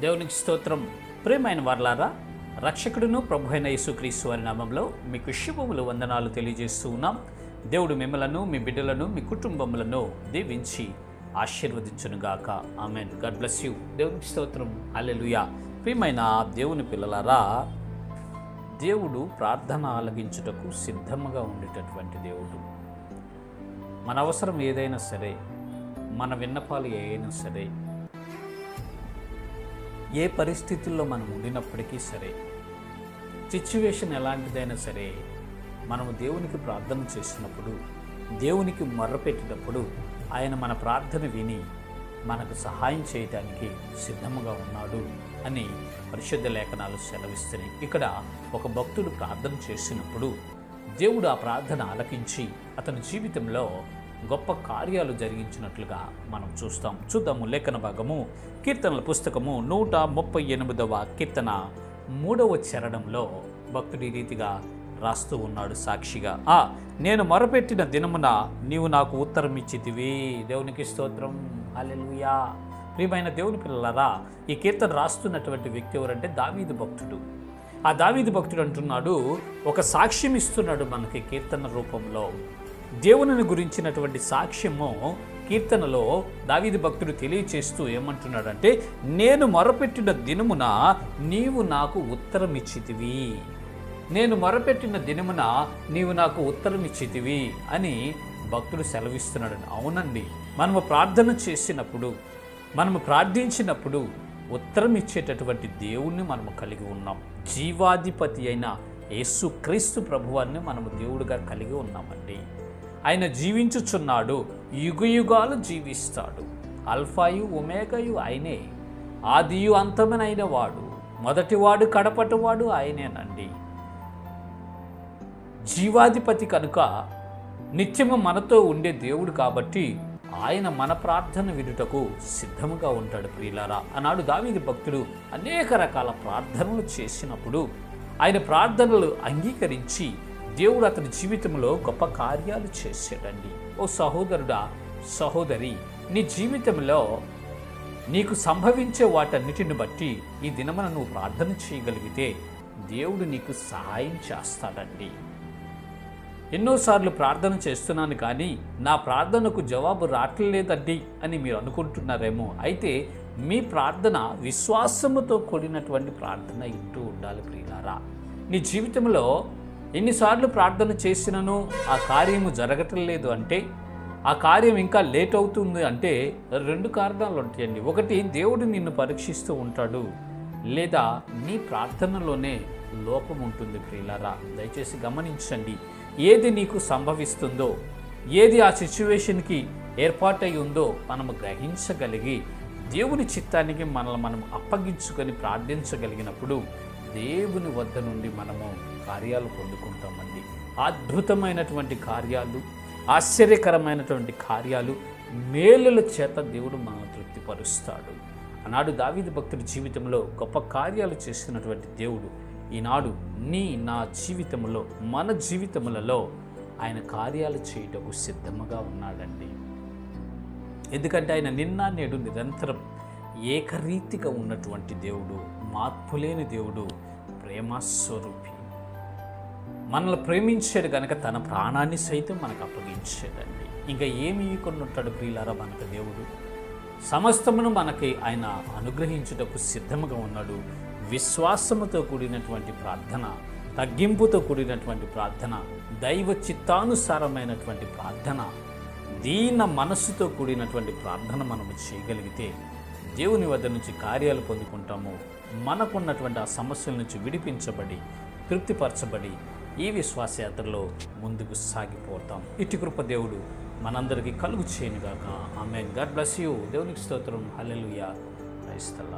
దేవునికి స్తోత్రం. ప్రేమైన వర్లారా రక్షకుడును ప్రభు అయిన యేసుక్రీస్తు వారి నామంలో మీకు శుభములు వందనాలు తెలియజేస్తూ ఉన్నాం. దేవుడు మిమ్మలను మీ బిడ్డలను మీ కుటుంబములను దీవించి ఆశీర్వదించునుగాక. ఆమెన్. God bless you. దేవునికి స్తోత్రం. అల్లెలుయా ప్రియమైన దేవుని పిల్లలారా దేవుడు ప్రార్థన ఆలగించుటకు సిద్ధముగా ఉండేటటువంటి దేవుడు. మన అవసరం ఏదైనా సరే మన విన్నపాలు ఏదైనా సరే ఏ పరిస్థితుల్లో మనం ఉండినప్పటికీ సరే సిచ్యువేషన్ ఎలాంటిదైనా సరే మనము దేవునికి ప్రార్థన చేసినప్పుడు దేవునికి మొర్రపెట్టినప్పుడు ఆయన మన ప్రార్థన విని మనకు సహాయం చేయటానికి సిద్ధముగా ఉన్నాడు అని పరిశుద్ధ లేఖనాలు సెలవిస్తున్నాయి. ఇక్కడ ఒక భక్తుడు ప్రార్థన చేసినప్పుడు దేవుడు ఆ ప్రార్థన ఆలకించి అతని జీవితంలో గొప్ప కార్యాలు జరిగించినట్లుగా మనం చూస్తాం. చూద్దాము లేఖన భాగము కీర్తనల పుస్తకము నూట ముప్పై ఎనిమిదవ కీర్తన మూడవ చరణంలో భక్తుడి రీతిగా రాస్తూ ఉన్నాడు సాక్షిగా. ఆ నేను మొరపెట్టిన దినమున నీవు నాకు ఉత్తరం ఇచ్చితివి. దేవునికి స్తోత్రం. అలెలుయా ప్రియమైన దేవుని పిల్లలరా ఈ కీర్తన రాస్తున్నటువంటి వ్యక్తి ఎవరంటే దావీదు భక్తుడు. ఆ దావీదు భక్తుడు అంటున్నాడు ఒక సాక్ష్యం ఇస్తున్నాడు మనకి కీర్తన రూపంలో. దేవునిని గురించినటువంటి సాక్ష్యము కీర్తనలో దావీది భక్తుడు తెలియచేస్తూ ఏమంటున్నాడంటే నేను మొరపెట్టిన దినమున నీవు నాకు ఉత్తరం ఇచ్చితివి నేను మొరపెట్టిన దినమున నీవు నాకు ఉత్తరం ఇచ్చితివి అని భక్తుడు సెలవిస్తున్నాడు అవునండి మనము ప్రార్థన చేసినప్పుడు మనము ప్రార్థించినప్పుడు ఉత్తరం ఇచ్చేటటువంటి దేవుణ్ణి మనము కలిగి ఉన్నాం. జీవాధిపతి అయిన యేసుక్రీస్తు ప్రభువాన్ని మనము దేవుడిగా కలిగి ఉన్నామండి. ఆయన జీవించుచున్నాడు యుగయుగాలు జీవిస్తాడు. అల్ఫాయు ఒమేగయు ఆయనే. ఆదియు అంతమనైన వాడు మొదటివాడు కడపటివాడు ఆయనేనండి. జీవాధిపతి కనుక నిత్యము మనతో ఉండే దేవుడు కాబట్టి ఆయన మన ప్రార్థన వినుటకు సిద్ధముగా ఉంటాడు ప్రియులారా. అన్నాడు దావీది భక్తుడు అనేక రకాల ప్రార్థనలు చేసినప్పుడు ఆయన ప్రార్థనలు అంగీకరించి దేవుడు అతని జీవితంలో గొప్ప కార్యాలు చేశాడండి. ఓ సహోదరుడా సహోదరి నీ జీవితంలో నీకు సంభవించే వాటన్నిటిని బట్టి ఈ దినమున నువ్వు ప్రార్థన చేయగలిగితే దేవుడు నీకు సహాయం చేస్తాడండి. ఎన్నోసార్లు ప్రార్థన చేస్తున్నాను కానీ నా ప్రార్థనకు జవాబు రావట్లేదండి అని మీరు అనుకుంటున్నారేమో. అయితే మీ ప్రార్థన విశ్వాసముతో కూడినటువంటి ప్రార్థన ఇంటూ ఉండాలి ప్రియులారా. నీ జీవితంలో ఎన్నిసార్లు ప్రార్థన చేసినను ఆ కార్యము జరగటం లేదు అంటే ఆ కార్యం ఇంకా లేట్ అవుతుంది అంటే రెండు కారణాలు ఉంటాయండి. ఒకటి దేవుడు నిన్ను పరీక్షిస్తూ ఉంటాడు లేదా నీ ప్రార్థనలోనే లోపం ఉంటుంది ప్రియులారా. దయచేసి గమనించండి ఏది నీకు సంభవిస్తుందో ఏది ఆ సిచ్యువేషన్కి ఏర్పాటై ఉందో మనము గ్రహించగలిగి దేవుని చిత్తానికి మనల్ని మనం అప్పగించుకొని ప్రార్థించగలిగినప్పుడు దేవుని వద్ద నుండి మనము కార్యాలు పొందుకుంటామండి అద్భుతమైనటువంటి కార్యాలు ఆశ్చర్యకరమైనటువంటి కార్యాలు మేలుల చేత దేవుడు మనల్ని తృప్తిపరుస్తాడు. ఆనాడు దావీది భక్తుడి జీవితంలో గొప్ప కార్యాలు చేస్తున్నటువంటి దేవుడు ఈనాడు నీ నా జీవితంలో మన జీవితములలో ఆయన కార్యాలు చేయటకు సిద్ధముగా ఉన్నాడండి. ఎందుకంటే ఆయన నిన్న నేడు నిరంతరం ఏకరీతిగా ఉన్నటువంటి దేవుడు మార్పులేని దేవుడు ప్రేమస్వరూపి మనల్ని ప్రేమించాడు కనుక తన ప్రాణాన్ని సైతం మనకు అప్పగించాడండి ఇంకా ఏమి ఇవ్వకుండా ఉంటాడు ప్రియులారా మనకు దేవుడు? సమస్తమును మనకి ఆయన అనుగ్రహించుటకు సిద్ధముగా ఉన్నాడు. విశ్వాసముతో కూడినటువంటి ప్రార్థన తగ్గింపుతో కూడినటువంటి ప్రార్థన దైవ చిత్తానుసారమైనటువంటి ప్రార్థన దీన మనస్సుతో కూడినటువంటి ప్రార్థన మనము చేయగలిగితే దేవుని వద్ద నుంచి కార్యాలు పొందుకుంటాము. మనకున్నటువంటి ఆ సమస్యల నుంచి విడిపించబడి తృప్తిపరచబడి ఈ విశ్వాసయాత్రలో ముందుకు సాగిపోతాం. ఇటు కృప దేవుడు మనందరికీ కలుగు చేయనుగాక. ఆమె గాడ్ బ్లెస్ యూ. దేవునికి స్తోత్రం. హల్లెలూయా. క్రైస్తల్లా